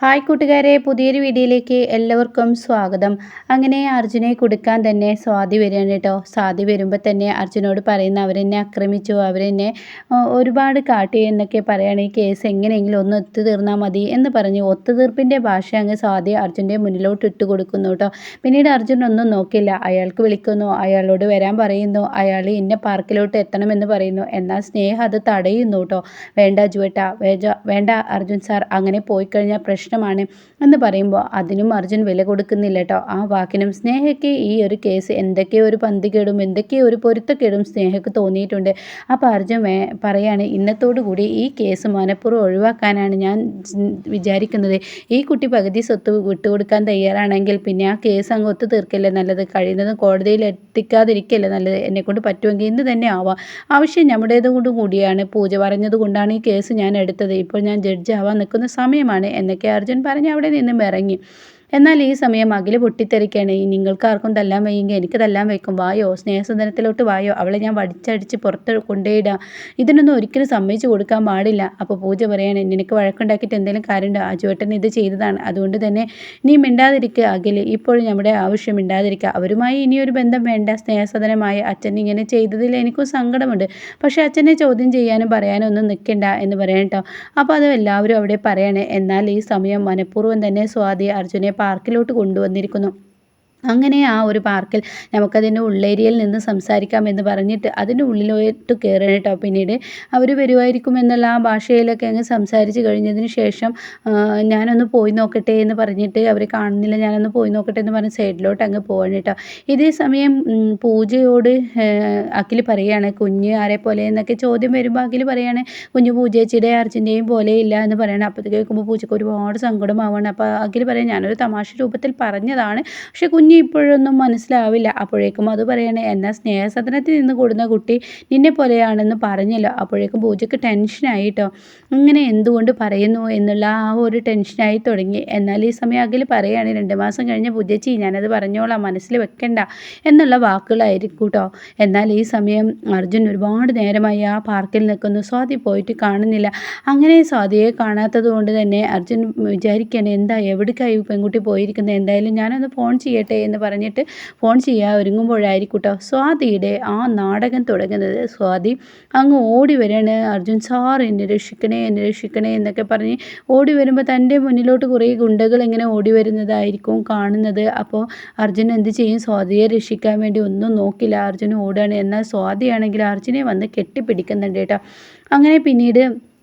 Hi കൂട്ടുകാരെ പുതിയൊരു വീഡിയോയിലേക്ക് എല്ലാവർക്കും സ്വാഗതം. അങ്ങനെ അർജുനെ കൊടുക്കാൻ തന്നെ സ്വാതി വരികയാണ് കേട്ടോ. സ്വാതി വരുമ്പോൾ തന്നെ അർജുനോട് പറയുന്ന അവരെന്നെ ആക്രമിച്ചു അവരെന്നെ ഒരുപാട് കാട്ടി എന്നൊക്കെ പറയുകയാണ് ഈ കേസ് എങ്ങനെയെങ്കിലും ഒന്ന് ഒത്തുതീർന്നാൽ മതി എന്ന് പറഞ്ഞ്. ഒത്തുതീർപ്പിന്റെ ഭാഷ അങ്ങ് സ്വാതി അർജുന്റെ മുന്നിലോട്ട് ഇട്ട് കൊടുക്കുന്നു കേട്ടോ. പിന്നീട് അർജുൻ ഒന്നും നോക്കില്ല. അയാൾക്ക് വിളിക്കുന്നു അയാളോട് വരാൻ പറയുന്നു അയാൾ ഇന്ന പാർക്കിലോട്ട് എത്തണമെന്ന് പറയുന്നു. എന്നാൽ സ്നേഹം അത് തടയുന്നു കേട്ടോ. വേണ്ട ജുവേട്ട വേണ്ട അർജുൻ സാർ അങ്ങനെ പോയി കഴിഞ്ഞാൽ പ്രശ്നം പ്രശ്നമാണ് എന്ന് പറയുമ്പോൾ അതിനും അർജുൻ വില കൊടുക്കുന്നില്ല കേട്ടോ ആ വാക്കിനും സ്നേഹയ്ക്ക് ഈ ഒരു കേസ് എന്തൊക്കെയോ ഒരു പന്തികേടും എന്തൊക്കെയോ ഒരു പൊരുത്തക്കേടും സ്നേഹയ്ക്ക് തോന്നിയിട്ടുണ്ട്. അപ്പോൾ അർജുൻ പറയാണ് ഇന്നത്തോടു കൂടി ഈ കേസ് മനഃപൂർവം ഒഴിവാക്കാനാണ് ഞാൻ വിചാരിക്കുന്നത്. ഈ കുട്ടി പകുതി സ്വത്ത് വിട്ടുകൊടുക്കാൻ തയ്യാറാണെങ്കിൽ പിന്നെ ആ കേസ് അങ്ങ് ഒത്തു തീർക്കല്ലേ നല്ലത്? കഴിയുന്നതും കോടതിയിൽ എത്തിക്കാതിരിക്കല്ലേ നല്ലത്? എന്നെക്കൊണ്ട് പറ്റുമെങ്കിൽ ഇന്ന് തന്നെ ആവാം. ആവശ്യം നമ്മുടേത് കൊണ്ടും കൂടിയാണ്. പൂജ പറഞ്ഞത് കൊണ്ടാണ് ഈ കേസ് ഞാൻ എടുത്തത്. ഇപ്പോൾ ഞാൻ ജഡ്ജ് ആവാൻ നിൽക്കുന്ന സമയമാണ്. എന്നൊക്കെ അർജുൻ പറഞ്ഞ് അവിടെ നിന്നും ഇറങ്ങി. എന്നാൽ ഈ സമയം അഖിൽ പൊട്ടിത്തെറിക്കാണ്. നിങ്ങൾക്ക് ആർക്കും തല്ലാൻ വയ്യെങ്കിൽ എനിക്ക് തല്ലാൻ വയ്ക്കും. വായോ സ്നേഹസദനത്തിലോട്ട് വായോ. അവളെ ഞാൻ വടിച്ചടിച്ച് പുറത്ത് കൊണ്ടുപോയിടാം ഇതിനൊന്നും ഒരിക്കലും സമ്മതിച്ചു കൊടുക്കാൻ പാടില്ല. അപ്പോൾ പൂജ പറയാണ് നിനക്ക് വഴക്കുണ്ടാക്കിയിട്ട് എന്തെങ്കിലും കാര്യമുണ്ടോ? അജുവേട്ടൻ ഇത് ചെയ്തതാണ്. അതുകൊണ്ട് തന്നെ നീ മിണ്ടാതിരിക്കുക അകിൽ ഇപ്പോൾ നമ്മുടെ ആവശ്യം മിണ്ടാതിരിക്കുക അവരുമായി ഇനിയൊരു ബന്ധം വേണ്ട. സ്നേഹസദനമായി അച്ഛൻ ഇങ്ങനെ ചെയ്തതിൽ എനിക്കും സങ്കടമുണ്ട്. പക്ഷേ അച്ഛനെ ചോദ്യം ചെയ്യാനും പറയാനും ഒന്നും നിൽക്കണ്ട എന്ന് പറയാം കേട്ടോ. അപ്പോൾ അത് എല്ലാവരും അവിടെ പറയണേ. എന്നാൽ ഈ സമയം മനഃപൂർവം തന്നെ സ്വാതി അർജുനെ പാർക്കിലോട്ട് കൊണ്ടുവന്നിരിക്കുന്നു. അങ്ങനെ ആ ഒരു പാർക്കിൽ നമുക്കതിന്റെ ഉള്ളേരിയയിൽ നിന്ന് സംസാരിക്കാം എന്ന് പറഞ്ഞിട്ട് അതിന്റെ ഉള്ളിലോട്ട് കയറണം കേട്ടോ പിന്നീട് അവർ വരുമായിരിക്കും എന്നുള്ള ആ ഭാഷയിലൊക്കെ അങ്ങ് സംസാരിച്ച് കഴിഞ്ഞതിന് ശേഷം ഞാനൊന്ന് പോയി നോക്കട്ടെ എന്ന് പറഞ്ഞിട്ട് അവർ കാണുന്നില്ല ഞാനൊന്ന് പോയി നോക്കട്ടെ എന്ന് പറഞ്ഞ് സൈഡിലോട്ട് അങ്ങ് പോകണം കേട്ടോ ഇതേ സമയം പൂജയോട് അഖിൽ പറയുകയാണ് കുഞ്ഞ് ആരെ പോലെ? എന്നൊക്കെ ചോദ്യം വരുമ്പോൾ അഖിൽ പറയുകയാണ് കുഞ്ഞ് പൂജേച്ചിയുടെ അർജുന്റെയും ഇല്ല എന്ന് പറയണം. അപ്പോൾ കേൾക്കുമ്പോൾ പൂജയ്ക്ക് ഒരുപാട് സങ്കടമാവാണ്. അപ്പോൾ അഖിൽ പറയാം ഞാനൊരു തമാശ രൂപത്തിൽ പറഞ്ഞതാണ് പക്ഷേ കുഞ്ഞ് ഇപ്പോഴൊന്നും മനസ്സിലാവില്ല. അപ്പോഴേക്കും അത് പറയണേ എന്നാൽ സ്നേഹസദനത്തിൽ നിന്ന് കൂടുന്ന കുട്ടി നിന്നെ പോലെയാണെന്ന് പറഞ്ഞല്ലോ. അപ്പോഴേക്കും പൂജയ്ക്ക് ടെൻഷനായിട്ടോ ഇങ്ങനെ എന്തുകൊണ്ട് പറയുന്നു? എന്നുള്ള ആ ഒരു ടെൻഷനായി തുടങ്ങി. എന്നാൽ ഈ സമയം അകിൽ പറയുകയാണ് രണ്ട് മാസം കഴിഞ്ഞ് പൂജച്ചി ഞാനത് പറഞ്ഞോളാം മനസ്സിൽ വെക്കണ്ട എന്നുള്ള വാക്കുകളായിരിക്കും കേട്ടോ എന്നാൽ ഈ സമയം അർജുൻ ഒരുപാട് നേരമായി ആ പാർക്കിൽ നിൽക്കുന്നു. സ്വാതി പോയിട്ട് കാണുന്നില്ല. അങ്ങനെ സ്വാതിയെ കാണാത്തത് കൊണ്ട് തന്നെ അർജുൻ വിചാരിക്കുകയാണ് എന്താ എവിടേക്കായി പെൺകുട്ടി പോയിരിക്കുന്നത്? എന്തായാലും ഞാനൊന്ന് ഫോൺ ചെയ്യട്ടെ എന്ന് പറഞ്ഞിട്ട് ഫോൺ ചെയ്യാൻ ഒരുങ്ങുമ്പോഴായിരിക്കും കേട്ടോ സ്വാതിയുടെ ആ നാടകം തുടങ്ങുന്നത് സ്വാതി അങ്ങ് ഓടി വരാണ്. അർജുൻ സാർ എന്നെ രക്ഷിക്കണേ എന്നെ രക്ഷിക്കണേ എന്നൊക്കെ പറഞ്ഞ് ഓടി വരുമ്പോൾ തന്റെ മുന്നിലോട്ട് കുറേ ഗുണ്ടകൾ ഇങ്ങനെ ഓടി വരുന്നതായിരിക്കും കാണുന്നത്. അപ്പോൾ അർജുൻ എന്ത് ചെയ്യും? സ്വാതിയെ രക്ഷിക്കാൻ വേണ്ടി ഒന്നും നോക്കില്ല. അർജുൻ ഓടുകയാണ്. എന്നാൽ സ്വാതിയാണെങ്കിൽ അർജുനെ വന്ന് കെട്ടിപ്പിടിക്കുന്നുണ്ട് കേട്ടോ. അങ്ങനെ പിന്നീട്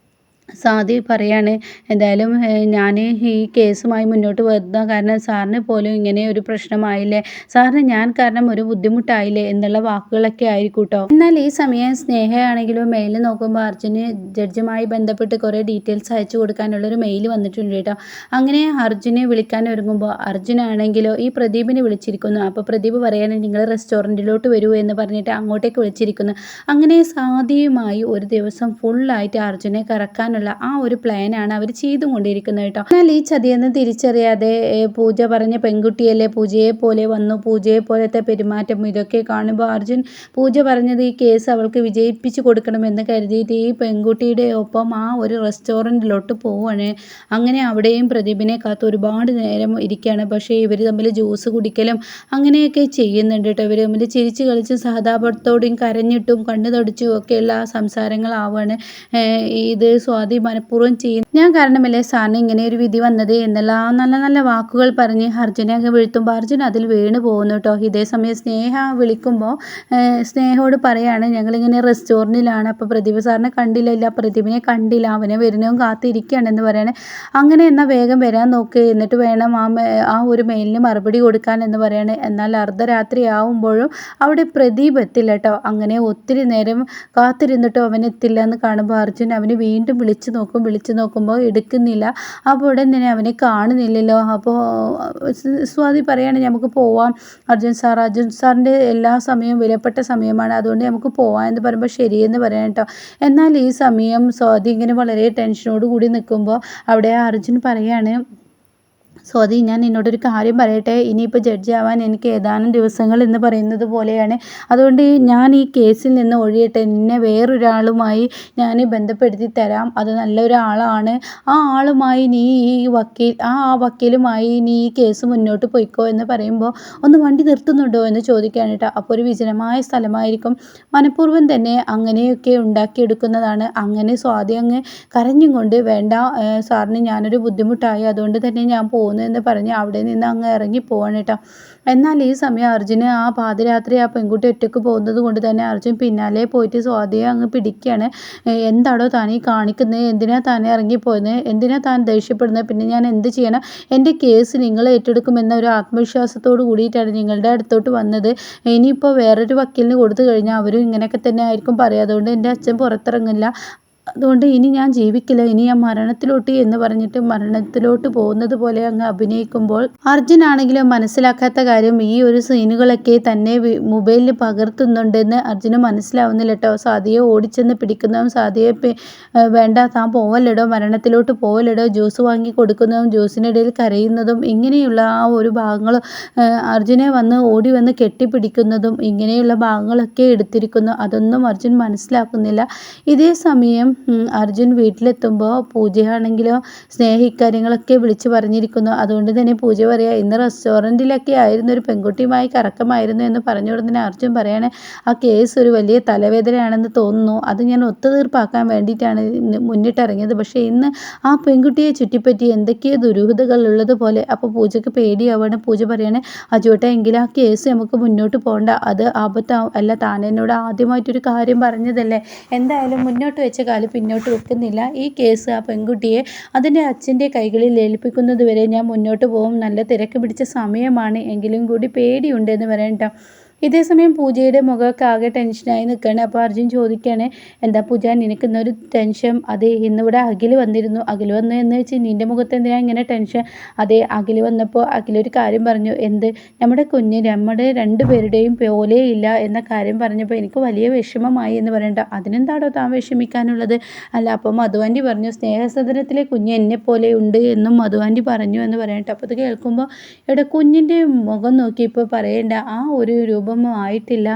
സാദി പറയാണ് എന്തായാലും ഞാൻ ഈ കേസുമായി മുന്നോട്ട് വരുന്ന കാരണം സാറിന് പോലും ഇങ്ങനെ ഒരു പ്രശ്നമായില്ലേ? സാറിന് ഞാൻ കാരണം ഒരു ബുദ്ധിമുട്ടായില്ലേ? എന്നുള്ള വാക്കുകളൊക്കെ ആയിരിക്കും കേട്ടോ എന്നാൽ ഈ സമയം സ്നേഹയാണെങ്കിലും മെയിൽ നോക്കുമ്പോൾ അർജുന് ജഡ്ജുമായി ബന്ധപ്പെട്ട് കുറേ ഡീറ്റെയിൽസ് അയച്ചു കൊടുക്കാനുള്ളൊരു മെയിൽ വന്നിട്ടുണ്ട് കേട്ടോ. അങ്ങനെ അർജുനെ വിളിക്കാൻ ഒരുങ്ങുമ്പോൾ അർജുനാണെങ്കിലോ ഈ പ്രദീപിനെ വിളിച്ചിരിക്കുന്നു. അപ്പോൾ പ്രദീപ് പറയാനും നിങ്ങൾ റെസ്റ്റോറന്റിലോട്ട് വരൂ എന്ന് പറഞ്ഞിട്ട് അങ്ങോട്ടേക്ക് വിളിച്ചിരിക്കുന്നു. അങ്ങനെ സാദിയുമായി ഒരു ദിവസം ഫുള്ളായിട്ട് അർജുനെ കറക്കാനുള്ള എന്നുള്ള ആ ഒരു പ്ലാനാണ് അവർ ചെയ്തുകൊണ്ടിരിക്കുന്നത് കേട്ടോ. എന്നാൽ ഈ ചതിയെന്ന് തിരിച്ചറിയാതെ പൂജ പറഞ്ഞ പെൺകുട്ടിയല്ലേ പൂജയെ പോലെ വന്നു പൂജയെ പോലത്തെ പെരുമാറ്റം ഇതൊക്കെ കാണുമ്പോൾ അർജുൻ പൂജ പറഞ്ഞത് ഈ കേസ് അവൾക്ക് വിജയിപ്പിച്ചു കൊടുക്കണമെന്ന് കരുതിയിട്ട് ഈ പെൺകുട്ടിയുടെ ഒപ്പം ആ ഒരു റെസ്റ്റോറന്റിലോട്ട് പോവുകയാണ് അങ്ങനെ അവിടെയും പ്രദീപിനെ കാത്ത് ഒരുപാട് നേരം ഇരിക്കുകയാണ്. പക്ഷേ ഇവർ തമ്മിൽ ജ്യൂസ് കുടിക്കലും അങ്ങനെയൊക്കെ ചെയ്യുന്നുണ്ട് കേട്ടോ. ഇവർ തമ്മിൽ ചിരിച്ച് കളിച്ച് സഹതാപത്തോടെയും കരഞ്ഞിട്ടും കണ്ണു തടിച്ചും ഒക്കെയുള്ള സംസാരങ്ങളാവാണ് ഇത് സ്വാതി സ്വാതി മനഃപൂർവം ചെയ്യുന്നു ഞാൻ കാരണമല്ലേ സാറിന് ഇങ്ങനെ ഒരു വിധി വന്നത് എന്നെല്ലാം നല്ല നല്ല വാക്കുകൾ പറഞ്ഞ് അർജുനെ വീഴ്ത്തുമ്പോൾ അർജുൻ അതിൽ വീണ് പോകുന്നു കേട്ടോ ഇതേ സമയം സ്നേഹ വിളിക്കുമ്പോൾ സ്നേഹയോട് പറയാണ് ഞങ്ങളിങ്ങനെ റെസ്റ്റോറന്റിലാണ് അപ്പോൾ പ്രതിഭ സാറിനെ കണ്ടില്ല പ്രദീപിനെ കണ്ടില്ല. അവനെ വരുന്നതും കാത്തിരിക്കുകയാണെന്ന് പറയണേ. അങ്ങനെ എന്നാൽ വേഗം വരാൻ നോക്ക്. എന്നിട്ട് വേണം ആ ആ ഒരു മെയിലിന് മറുപടി കൊടുക്കാൻ എന്ന് പറയണേ. എന്നാൽ അർദ്ധരാത്രി ആവുമ്പോഴും അവിടെ പ്രദീപ് എത്തില്ല കേട്ടോ അങ്ങനെ ഒത്തിരി നേരം കാത്തിരുന്നിട്ടും അവൻ എത്തില്ല എന്ന് കാണുമ്പോൾ അർജുൻ അവന് വീണ്ടും വിളിച്ചു വിളിച്ചു നോക്കും വിളിച്ചു നോക്കുമ്പോൾ എടുക്കുന്നില്ല. അപ്പോൾ ഉടൻ തന്നെ അവനെ കാണുന്നില്ലല്ലോ. അപ്പോൾ സ്വാതി പറയാണ് നമുക്ക് പോവാം. അർജുൻ സാർ അർജുൻ സാറിന്റെ എല്ലാ സമയവും വിലപ്പെട്ട സമയമാണ്. അതുകൊണ്ട് നമുക്ക് പോവാം എന്ന് പറയുമ്പോൾ ശരിയെന്ന് പറയാം കേട്ടോ. എന്നാൽ ഈ സമയം സ്വാതി ഇങ്ങനെ വളരെ ടെൻഷനോട് കൂടി നിൽക്കുമ്പോൾ അവിടെ അർജുൻ പറയാണ് സ്വാതി ഞാൻ നിന്നോടൊരു കാര്യം പറയട്ടെ? ഇനിയിപ്പോൾ ജഡ്ജി ആവാൻ എനിക്ക് ഏതാനും ദിവസങ്ങൾ എന്ന് പറയുന്നത് പോലെയാണ്. അതുകൊണ്ട് ഞാൻ ഈ കേസിൽ നിന്ന് ഒഴിയട്ടെ? എന്നെ വേറൊരാളുമായി ഞാൻ ബന്ധപ്പെടുത്തി തരാം. അത് നല്ലൊരാളാണ് ആ ആളുമായി നീ ഈ വക്കീൽ ആ ആ വക്കീലുമായി നീ ഈ കേസ് മുന്നോട്ട് പോയിക്കോ എന്ന് പറയുമ്പോൾ ഒന്ന് വണ്ടി നിർത്തുന്നുണ്ടോ എന്ന് ചോദിക്കുകയാണ് കേട്ടോ അപ്പോൾ ഒരു വിജനമായ സ്ഥലമായിരിക്കും. മനഃപൂർവം തന്നെ അങ്ങനെയൊക്കെ ഉണ്ടാക്കിയെടുക്കുന്നതാണ്. അങ്ങനെ സ്വാതി അങ്ങ് കരഞ്ഞും കൊണ്ട് വേണ്ട സാറിന് ഞാനൊരു ബുദ്ധിമുട്ടായി. അതുകൊണ്ട് തന്നെ ഞാൻ പോകുന്നു എന്ന് പറഞ്ഞ് അവിടെ നിന്ന് അങ്ങ് ഇറങ്ങി പോവാണ് കേട്ടോ. എന്നാൽ ഈ സമയം അർജുന് ആ പാതിരാത്രി ആ പെൺകുട്ടി ഒറ്റയ്ക്ക് പോകുന്നത് കൊണ്ട് തന്നെ അർജുൻ പിന്നാലെ പോയിട്ട് സ്വാതിയെ അങ്ങ് പിടിക്കുകയാണ്. എന്താണോ താൻ ഈ കാണിക്കുന്നത് എന്തിനാ താൻ ഇറങ്ങിപ്പോയത് എന്തിനാ താൻ ദേഷ്യപ്പെടുന്നത് പിന്നെ ഞാൻ എന്ത് ചെയ്യണം? എന്റെ കേസ് നിങ്ങൾ ഏറ്റെടുക്കുമെന്ന ഒരു ആത്മവിശ്വാസത്തോട് കൂടിയിട്ടാണ് നിങ്ങളുടെ അടുത്തോട്ട് വന്നത്. ഇനിയിപ്പോൾ വേറൊരു വക്കീലിന് കൊടുത്തു കഴിഞ്ഞാൽ അവരും ഇങ്ങനെയൊക്കെ തന്നെ ആയിരിക്കും പറയാതുകൊണ്ട് എന്റെ അച്ഛൻ പുറത്തിറങ്ങില്ല അതുകൊണ്ട് ഇനി ഞാൻ ജീവിക്കില്ല. ഇനി ഞാൻ മരണത്തിലോട്ട് എന്ന് പറഞ്ഞിട്ട് മരണത്തിലോട്ട് പോകുന്നത് പോലെ അങ്ങ് അഭിനയിക്കുമ്പോൾ അർജുൻ ആണെങ്കിലും മനസ്സിലാക്കാത്ത കാര്യം ഈ ഒരു സീനുകളൊക്കെ തന്നെ മൊബൈലിൽ പകർത്തുന്നുണ്ടെന്ന് അർജുന് മനസ്സിലാവുന്നില്ല കേട്ടോ സാധിയെ ഓടിച്ചെന്ന് പിടിക്കുന്നതും സാധിയെ വേണ്ട താൻ പോവല്ലടോ മരണത്തിലോട്ട് പോവല്ലടോ ജ്യൂസ് വാങ്ങി കൊടുക്കുന്നതും ജ്യൂസിനിടയിൽ കരയുന്നതും ഇങ്ങനെയുള്ള ആ ഒരു ഭാഗങ്ങൾ അർജുനെ വന്ന് ഓടി വന്ന് കെട്ടിപ്പിടിക്കുന്നതും ഇങ്ങനെയുള്ള ഭാഗങ്ങളൊക്കെ എടുത്തിരിക്കുന്നു. അതൊന്നും അർജുൻ മനസ്സിലാക്കുന്നില്ല. ഇതേ സമയം അർജുൻ വീട്ടിലെത്തുമ്പോൾ പൂജയാണെങ്കിലോ സ്നേഹിക്കാര്യങ്ങളൊക്കെ വിളിച്ചു പറഞ്ഞിരിക്കുന്നു. അതുകൊണ്ട് തന്നെ പൂജ പറയുക ഇന്ന് റെസ്റ്റോറന്റിലൊക്കെ ആയിരുന്നു ഒരു പെൺകുട്ടിയുമായി കറക്കമായിരുന്നു എന്ന് പറഞ്ഞു കൊടുത്തതിന് അർജുൻ പറയാണ് ആ കേസ് ഒരു വലിയ തലവേദനയാണെന്ന് തോന്നുന്നു. അത് ഞാൻ ഒത്തുതീർപ്പാക്കാൻ വേണ്ടിയിട്ടാണ് മുന്നിട്ടിറങ്ങിയത്. പക്ഷേ ഇന്ന് ആ പെൺകുട്ടിയെ ചുറ്റിപ്പറ്റി എന്തൊക്കെയോ ദുരൂഹതകൾ ഉള്ളതുപോലെ അപ്പോൾ പൂജയ്ക്ക് പേടിയാവാണ്. പൂജ പറയാണ് അജുവേട്ട എങ്കിൽ ആ കേസ് നമുക്ക് മുന്നോട്ട് പോകണ്ട. അത് ആപത്താവും അല്ല താൻ എന്നോട് ആദ്യമായിട്ടൊരു കാര്യം പറഞ്ഞതല്ലേ. എന്തായാലും മുന്നോട്ട് വെച്ച കാലം കാൽ പിന്നോട്ട് വെക്കുന്നില്ല. ഈ കേസ് ആ പെൺകുട്ടിയെ അതിന്റെ അച്ഛന്റെ കൈകളിൽ ഏൽപ്പിക്കുന്നത് വരെ ഞാൻ മുന്നോട്ട് പോകും. നല്ല തിരക്ക് പിടിച്ച സമയമാണ്. എങ്കിലും കൂടി പേടിയുണ്ടെന്ന് പറയണ്ട ഇതേസമയം പൂജയുടെ മുഖമൊക്കെ ആകെ ടെൻഷനായി നിൽക്കുകയാണ്. അപ്പോൾ അർജുൻ ചോദിക്കുകയാണ് എന്താ പൂജ നിനക്ക് ഇന്നൊരു ടെൻഷൻ? അതെ ഇന്നിവിടെ അഖിൽ വന്നിരുന്നു. അഖിൽ വന്നു എന്ന് വെച്ച് നിന്റെ മുഖത്ത് എന്തിനാ ഇങ്ങനെ ടെൻഷൻ? അതെ അഖിൽ വന്നപ്പോൾ അഖിലൊരു കാര്യം പറഞ്ഞു. എന്ത്? നമ്മുടെ കുഞ്ഞ് നമ്മുടെ രണ്ടുപേരുടെയും പോലെയില്ല എന്ന കാര്യം പറഞ്ഞപ്പോൾ എനിക്ക് വലിയ വിഷമമായി എന്ന് പറയണ്ട. അതിനെന്താണോ താൻ വിഷമിക്കാനുള്ളത്? അല്ല അപ്പോൾ മധുവാന്റി പറഞ്ഞു സ്നേഹസദനത്തിലെ കുഞ്ഞ് എന്നെ പോലെ ഉണ്ട് എന്നും മധുവാന്റി പറഞ്ഞു എന്ന് പറയട്ടെ അപ്പോൾ അത് കേൾക്കുമ്പോൾ ഇവിടെ കുഞ്ഞിന്റെ മുഖം നോക്കി ഇപ്പോൾ പറയേണ്ട ആ ഒരു രൂപം രൂപമോ ആയിട്ടില്ല.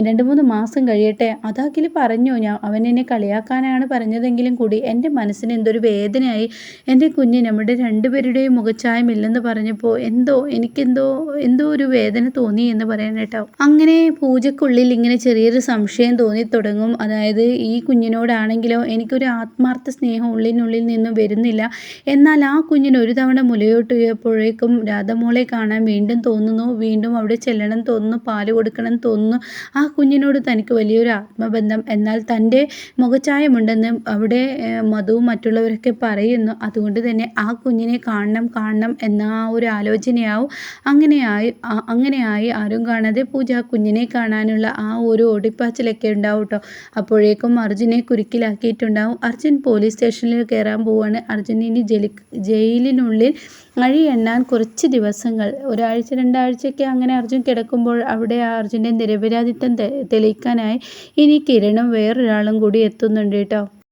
രണ്ട് മൂന്ന് മാസം കഴിയട്ടെ. അതാക്കിൽ പറഞ്ഞു ഞാൻ അവൻ എന്നെ കളിയാക്കാനാണ് പറഞ്ഞതെങ്കിലും കൂടി എന്റെ മനസ്സിന് എന്തൊരു വേദനയായി. എന്റെ കുഞ്ഞ് നമ്മുടെ രണ്ടുപേരുടെയും മുഖച്ചായമില്ലെന്ന് പറഞ്ഞപ്പോൾ എന്തോ എനിക്കെന്തോ എന്തോ ഒരു വേദന തോന്നി എന്ന് പറയാൻ കേട്ടോ. അങ്ങനെ പൂജക്കുള്ളിൽ ഇങ്ങനെ ചെറിയൊരു സംശയം തോന്നി തുടങ്ങും. അതായത് ഈ കുഞ്ഞിനോടാണെങ്കിലോ എനിക്കൊരു ആത്മാർത്ഥ സ്നേഹം ഉള്ളിനുള്ളിൽ നിന്നും വരുന്നില്ല. എന്നാൽ ആ കുഞ്ഞിന് ഒരു തവണ മുലയോട്ടുയപ്പോഴേക്കും രാധമോളെ കാണാൻ വീണ്ടും തോന്നുന്നു. വീണ്ടും അവിടെ ചെല്ലണം തോന്നുന്നു പാൽ കൊടുക്കണം തോന്നുന്നു. ആ ആ കുഞ്ഞിനോട് തനിക്ക് വലിയൊരു ആത്മബന്ധം എന്നാൽ തന്റെ മുഖഛായമുണ്ടെന്ന് അവിടെ മധുവും മറ്റുള്ളവരൊക്കെ പറയുന്നു. അതുകൊണ്ട് തന്നെ ആ കുഞ്ഞിനെ കാണണം കാണണം എന്ന ആ ഒരു ആലോചനയാവും. അങ്ങനെയായി അങ്ങനെയായി ആരും കാണാതെ പൂജ കുഞ്ഞിനെ കാണാനുള്ള ആ ഒരു ഓടിപ്പാച്ചിലൊക്കെ ഉണ്ടാവും കേട്ടോ അപ്പോഴേക്കും അർജുനെ കുരുക്കിലാക്കിയിട്ടുണ്ടാവും. അർജുൻ പോലീസ് സ്റ്റേഷനിൽ കയറാൻ പോവാണ്. അർജുൻ ഇനി ജലി ജയിലിനുള്ളിൽ മഴ എണ്ണാൻ കുറച്ച് ദിവസങ്ങൾ ഒരാഴ്ച രണ്ടാഴ്ചയൊക്കെ അങ്ങനെ അർജുൻ കിടക്കുമ്പോൾ അവിടെ ആ അർജുന്റെ നിരപരാധിത്വം തെളിയിക്കാനായി? ഇനി കിരണും വേറൊരാളും കൂടി എത്തുന്നുണ്ട് കേട്ടോ.